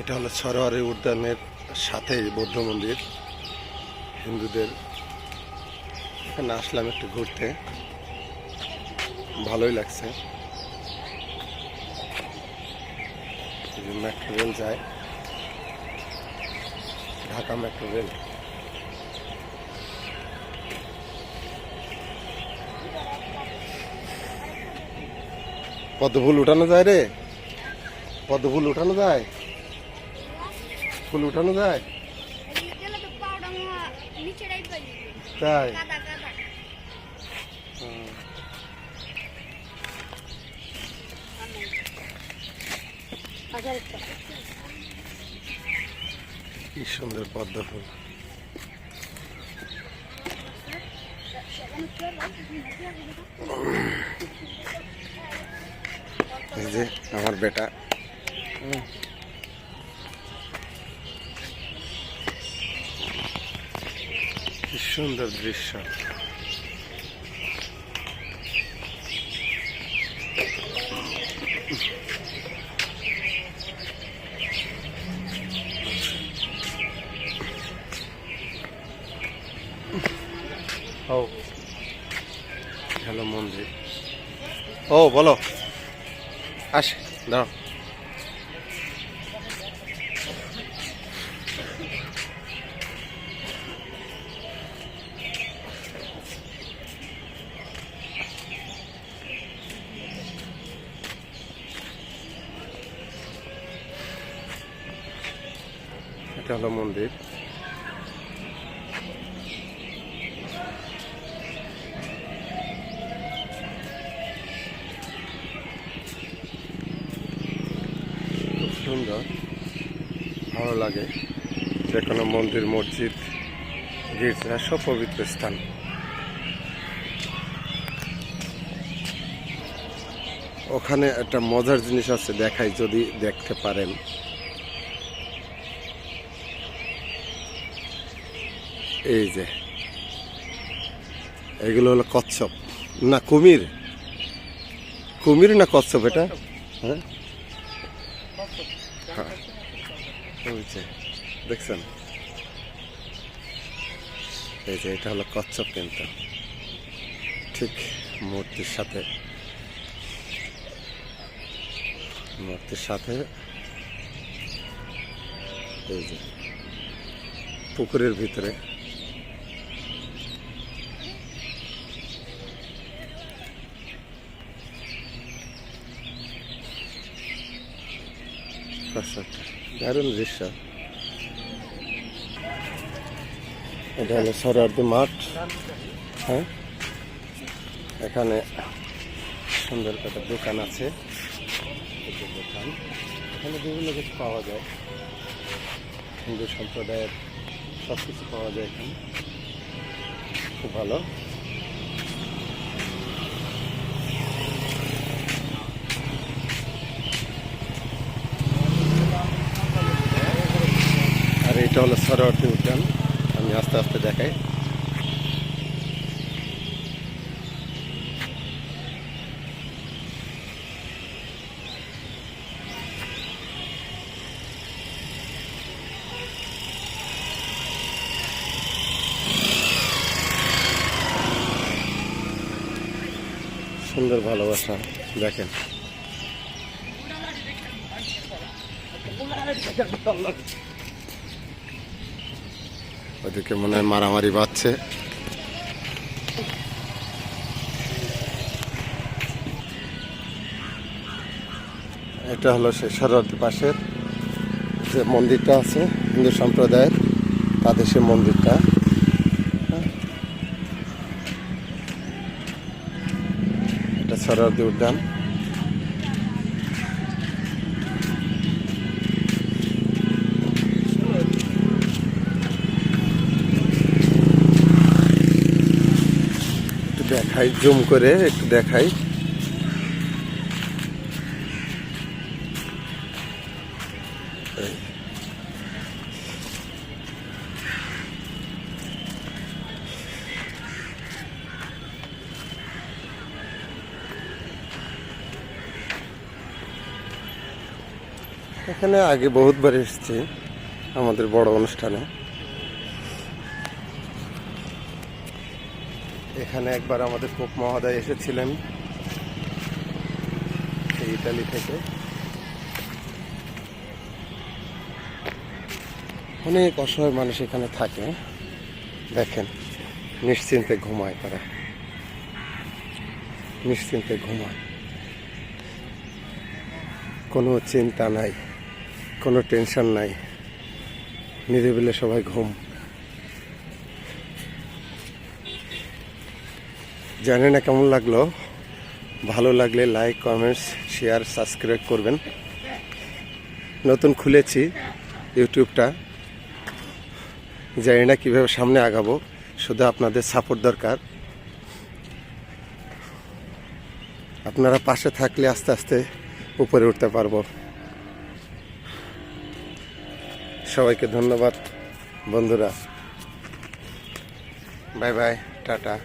এটা হলো সরোয়ারি উদ্যানের সাথে বৌদ্ধ মন্দির। হিন্দুদের এখানে আসলাম একটু ঘুরতে। ভালোই লাগছে। মেট্রো রেল যায়। ঢাকা মেট্রো রেল পদ্ম ফুল উঠানো যায় রে? পদ্ম ফুল উঠানো যায়? ফুল উঠানো যায়? তাই? কি সুন্দর পদ্ম ফুল। আমার বেটা হুম। কি সুন্দর দৃশ্য। ও হ্যালো মন্দির। ও বলো। আস দাও এটা হলো মন্দির। খুব সুন্দর, ভালো লাগে যে কোনো মন্দির, মসজিদ, গির্জা, সব পবিত্র স্থান। ওখানে একটা মজার জিনিস আছে, দেখাই যদি দেখতে পারেন। এই যে, এগুলো হলো কচ্ছপ। না, কুমির। কুমির না কচ্ছপ এটা? হ্যাঁ? হ্যাঁ। দেখছেন? এই যে, এটা হলো কচ্ছপ কিন্তু। ঠিক মূর্তির সাথে মূর্তির সাথে, এই যে, পুকুরের ভিতরে। দর্শক দারুণ দৃশ্য। এটা হলো সরার্দি মাঠ। হ্যাঁ? এখানে সুন্দর একটা দোকান আছে। দোকান। এখানে বিভিন্ন কিছু পাওয়া যায়। হিন্দু সম্প্রদায়ের সব কিছু পাওয়া যায় এখানে। খুব ভালো। সরোয়ার্দি উদ্যান আমি আস্তে আস্তে দেখাই। সুন্দর ভালোবাসা দেখেন। ওদিকে মনে হয় মারামারি বাজছে এটা হলো সেই সরোয়ার্দি পাশের যে মন্দিরটা আছে, হিন্দু সম্প্রদায়ের, তাদের সে মন্দিরটা। এটা সরোয়ার্দি উদ্যান দেখাই জুম করে একটু দেখাই। এখানে আগে বহুতবার এসেছি আমাদের বড় অনুষ্ঠানে। এখানে একবার আমাদের পোপ মহোদয় এসেছিলেন ইতালি থেকে। অনেক অসহায় মানুষ এখানে থাকে। দেখেন, নিশ্চিন্তে ঘুমায় তারা। নিশ্চিন্তে ঘুমায়। কোনো চিন্তা নাই, কোনো টেনশন নাই। নিরিবিলে সবাই ঘুম। জানি না কেমন লাগল? ভালো লাগলে লাইক কমেন্টস শেয়ার সাবস্ক্রাইব করবেন। নতুন খুলেছি ইউটিউবটা। জানি না কীভাবে সামনে আগাবো, শুধু আপনাদের সাপোর্ট দরকার। আপনারা পাশে থাকলে আস্তে আস্তে উপরে উঠতে পারব। সবাইকে ধন্যবাদ, বন্ধুরা। Bye bye tata.